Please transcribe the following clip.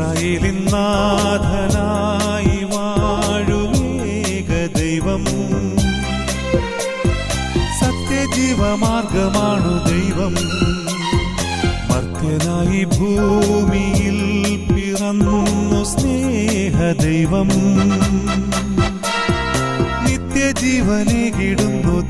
ഇസ്രായേലിൻ നാഥനായി വാഴുവേക ദൈവം. സത്യജീവമാർഗമാണു ദൈവം. മർത്യനായി ഭൂമിയിൽ പിറന്നു സ്നേഹദൈവം നിത്യജീവനെ കിടുന്നു ദൈവം